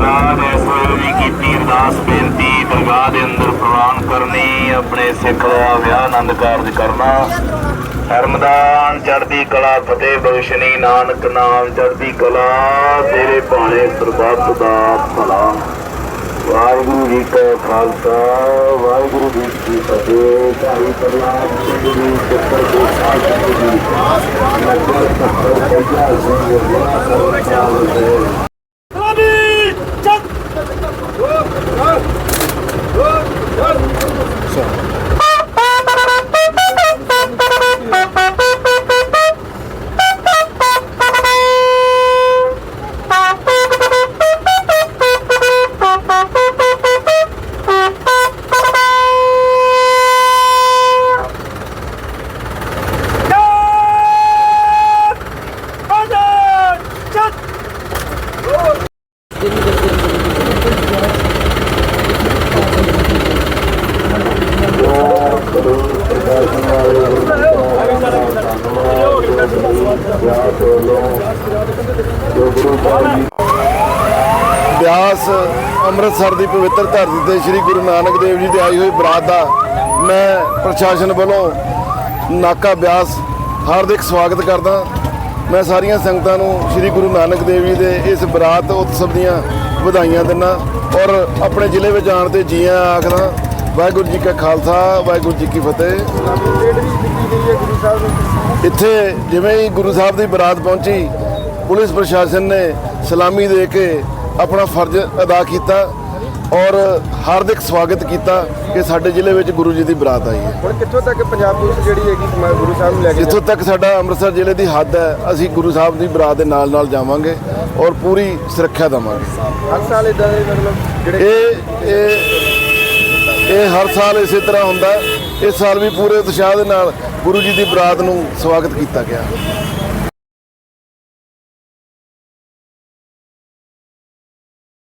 ਰਾਤ ਇਸ ਵੀ ਕੀਤੀ ਅਰਦਾਸ, ਬੇਨਤੀ ਦਰਗਾਹ ਦੇ ਅੰਦਰ ਪ੍ਰਵਾਨ ਕਰਨੀ, ਆਪਣੇ ਸਿੱਖ ਦਾ ਵਿਆਹ ਆਨੰਦ ਕਾਰਜ ਕਰਨਾ। ਹਰਮਦਾਨ, ਚੜ੍ਹਦੀ ਕਲਾ, ਫਤਿਹ ਬਖਸ਼ਨੀ ਨਾਨਕ ਨਾਮ, ਚੜ੍ਹਦੀ ਕਲਾ, ਤੇਰੇ ਭਾਣੇ ਸਰਬੱਤ ਦਾ ਭਲਾ। ਵਾਹਿਗੁਰੂ ਜੀ ਕਾ ਖਾਲਸਾ, ਵਾਹਿਗੁਰੂ ਜੀ ਕੀ ਫਤਿਹ। ਸਾਈ ਪ੍ਰਣਾਮ ਗੁਰੂ ਚੱਕਰ ਦੇ ਸਾਥ ਜੀ ਨਗਰ ਸਤਰ ਕਾ ਸਿੰਘ ਵਾਹਿਗੁਰੂ ਬਿਆਸ ਅੰਮ੍ਰਿਤਸਰ ਦੀ ਪਵਿੱਤਰ ਧਰਤੀ ਤੇ ਸ੍ਰੀ ਗੁਰੂ ਨਾਨਕ ਦੇਵ ਜੀ ਦੀ ਆਈ ਹੋਈ ਬਰਾਤ ਦਾ ਮੈਂ ਪ੍ਰਸ਼ਾਸਨ ਵੱਲੋਂ ਨਾਕਾ ਬਿਆਸ ਹਾਰਦਿਕ ਸਵਾਗਤ ਕਰਦਾ। ਮੈਂ ਸਾਰੀਆਂ ਸੰਗਤਾਂ ਨੂੰ ਸ੍ਰੀ ਗੁਰੂ ਨਾਨਕ ਦੇਵ ਜੀ ਦੇ ਇਸ ਬਰਾਤ ਉਤਸਵ ਦੀਆਂ ਵਧਾਈਆਂ ਦਿੰਦਾ ਔਰ ਆਪਣੇ ਜ਼ਿਲ੍ਹੇ ਵਿੱਚ ਆਉਣ ਤੇ ਜੀਆਂ ਆਖਦਾ ਵਾਹਿਗੁਰੂ ਜੀ ਕਾ ਖਾਲਸਾ ਵਾਹਿਗੁਰੂ ਜੀ ਕੀ ਫਤਿਹ ਇੱਥੇ ਜਿਵੇਂ ਹੀ ਗੁਰੂ ਸਾਹਿਬ ਦੀ ਬਰਾਤ ਪਹੁੰਚੀ ਪੁਲਿਸ ਪ੍ਰਸ਼ਾਸਨ ਨੇ ਸਲਾਮੀ ਦੇ ਕੇ ਆਪਣਾ ਫਰਜ਼ ਅਦਾ ਕੀਤਾ ਔਰ ਹਾਰਦਿਕ ਸਵਾਗਤ ਕੀਤਾ ਕਿ ਸਾਡੇ ਜ਼ਿਲ੍ਹੇ ਵਿੱਚ ਗੁਰੂ ਜੀ ਦੀ ਬਰਾਤ ਆਈ ਹੈ ਹੁਣ ਕਿੱਥੋਂ ਤੱਕ ਪੰਜਾਬ ਪੁਲਿਸ ਜਿਹੜੀ ਹੈਗੀ ਗੁਰੂ ਸਾਹਿਬ ਨੂੰ ਲੈ ਕੇ ਜਿੱਥੋਂ ਤੱਕ ਸਾਡਾ ਅੰਮ੍ਰਿਤਸਰ ਜ਼ਿਲ੍ਹੇ ਦੀ ਹੱਦ ਹੈ ਅਸੀਂ ਗੁਰੂ ਸਾਹਿਬ ਦੀ ਬਰਾਤ ਦੇ ਨਾਲ ਨਾਲ ਜਾਵਾਂਗੇ ਔਰ ਪੂਰੀ ਸੁਰੱਖਿਆ ਦੇਵਾਂਗੇ? ਹਰ ਸਾਲ ਇਦਾਂ ਦੇ ਮਤਲਬ ਜਿਹੜੇ ਇਹ ਇਹ ਇਹ ਹਰ ਸਾਲ ਇਸੇ ਤਰ੍ਹਾਂ ਹੁੰਦਾ ਇਸ ਸਾਲ ਵੀ ਪੂਰੇ ਉਤਸ਼ਾਹ ਦੇ ਨਾਲ ਗੁਰੂ ਜੀ ਦੀ ਬਰਾਤ ਨੂੰ ਸਵਾਗਤ ਕੀਤਾ ਗਿਆ।